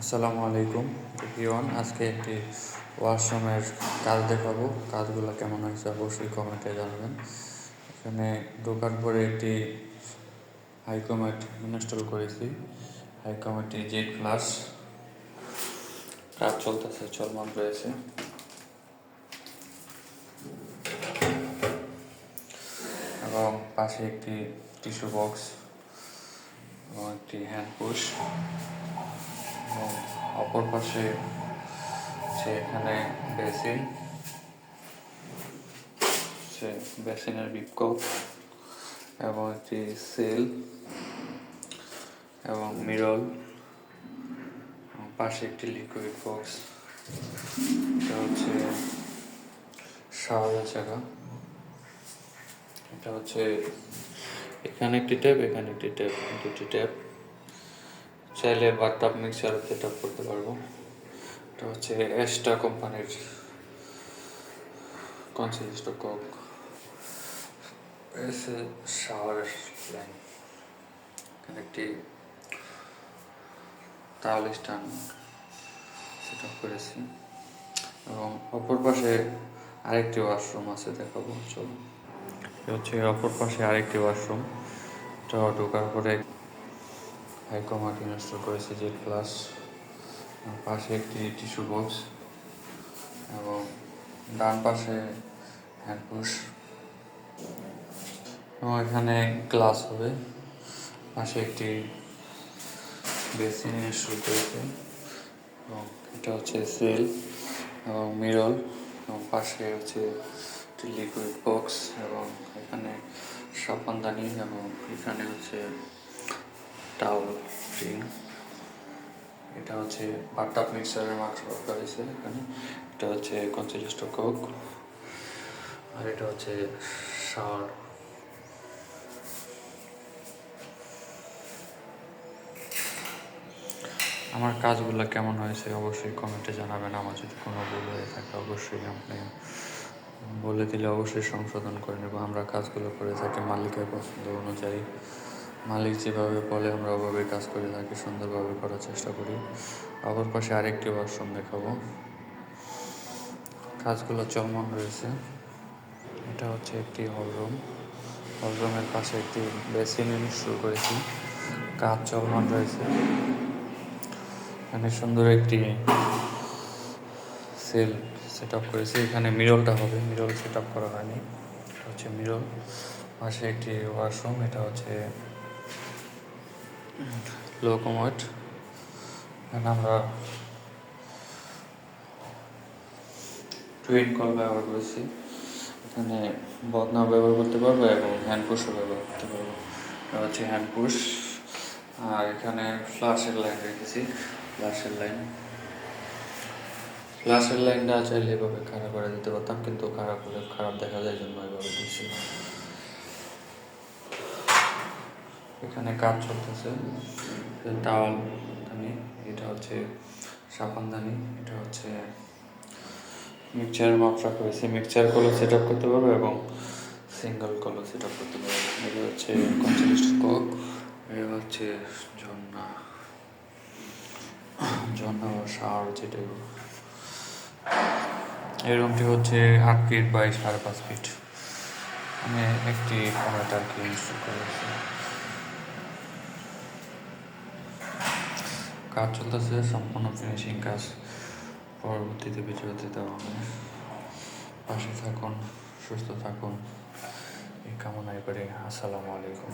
আসসালামু আলাইকুম। এভরিওয়ান, আজকে একটি ওয়াশরুমের কাজ দেখাবো। কাজগুলো কেমন হয়েছে অবশ্যই কমেন্টে জানাবেন। এখানে ঢোকার পরে একটি হাইকমেট ইনস্টল করেছি। হাইকমেটটি জেড প্লাস কাজ চলতেছে, চলমান রয়েছে। এবং পাশে একটি টিস্যু বক্স এবং একটি হ্যান্ড পুশ এবং অপর পাশে সে এখানে বেসিন। সে বেসিনের বিক্ষোভ এবং একটি সেল এবং মিরল পাশে একটি লিকুইড বক্স এটা হচ্ছে শাওয়ারের জায়গা। এটা হচ্ছে এখানে একটি ট্যাপ এখানে একটি ট্যাপ দুটি ট্যাপ চাইলে বাথটাব মিক্সার আপ করতে পারব। এটা হচ্ছে এস্টা কোম্পানির কনসিস্ট কক এসে শাওয়ার লাইন এখানে একটি তাওয়াল স্ট্যান্ড সেট আপ করেছি। এবং অপর পাশে আরেকটি ওয়াশরুম আছে, দেখাবো চলো এটা হচ্ছে অপর পাশে আরেকটি ওয়াশরুম এটা ঢোকার পরে হাইকমার্ট ইনস্টল করেছে জেড প্লাস পাশে একটি টিস্যু বক্স এবং ডান পাশে হ্যান্ডপুশ এবং এখানে গ্লাস হবে। পাশে একটি বেসিন ইনস্টল করেছে। এবং এটা হচ্ছে সেল এবং মিরল এবং পাশে হচ্ছে একটি লিকুইড বক্স এবং এখানে সাপানদানি এবং এখানে হচ্ছে টাওয়াল রিং এটা হচ্ছে বাটাপ মিক্সারের মার্কস দরকার হয়েছে এখানে। এটা হচ্ছে কনসিলিস্ট কোক আর এটা হচ্ছে শাওয়ার আমার কাজগুলো কেমন হয়েছে অবশ্যই কমেন্টে জানাবেন। আমার যদি কোনো ভুল হয়ে থাকে অবশ্যই আপনি বলে দিলে অবশ্যই সংশোধন করে নেব। আমরা কাজগুলো করে থাকি মালিকের পছন্দ অনুযায়ী। মালিক যেভাবে বলে, আমরা ওভাবে কাজ করে থাকি সুন্দরভাবে করার চেষ্টা করি। অপর পাশে আরেকটি ওয়াশরুম দেখাবো। কাজগুলো চলমান রয়েছে। এটা হচ্ছে একটি হলরুম হলরুমের পাশে একটি বেসিন শুরু করেছি। কাজ চলমান রয়েছে। এখানে সুন্দর একটি সেল সেট আপ করেছি। এখানে মিরলটা হবে। মিরল সেট আপ করা হয়নি। এটা হচ্ছে মিরল পাশে একটি ওয়াশরুম এটা হচ্ছে লোকোমোট। আমরা টুইন কল ব্যবহার করেছি। এখানে বদনা ব্যবহার করতে পারব এবং হ্যান্ড পুশও ব্যবহার করতে পারব। হচ্ছে হ্যান্ড পুশ আর এখানে ফ্লাশের লাইন রেখেছি। ফ্লাশের লাইন ফ্লাশের লাইনটা চাইলে এভাবে খারাপ করে দিতে পারতাম, কিন্তু খারাপ হলে খারাপ দেখা যায় জন্য এভাবে দিচ্ছি এখানে কাজ চলতেছে। টাওয়াল দানি এটা হচ্ছে সাপানদানি এটা হচ্ছে মিক্সচারের মাত্রা করেছে। মিক্সচার কলো সেট আপ করতে পারব এবং সিঙ্গেল কলো সেট আপ করতে পারব। এটা হচ্ছে কনসিলিস্ট কক, এটা হচ্ছে ঝর্ণা ঝর্ণা বা সার যেটা এই রুমটি হচ্ছে আট ফিট বাই সাড়ে পাঁচ ফিট আমি একটি কমেন্ট আর কি ইনস্টল করেছি। কাজ চলতেছে, সম্পূর্ণ ফিনিশিং কাজ। পরবর্তীতে ভিডিওতে দেওয়া হবে। পাশে থাকুন, সুস্থ থাকুন। এই কামনাই করে। আসসালামু আলাইকুম।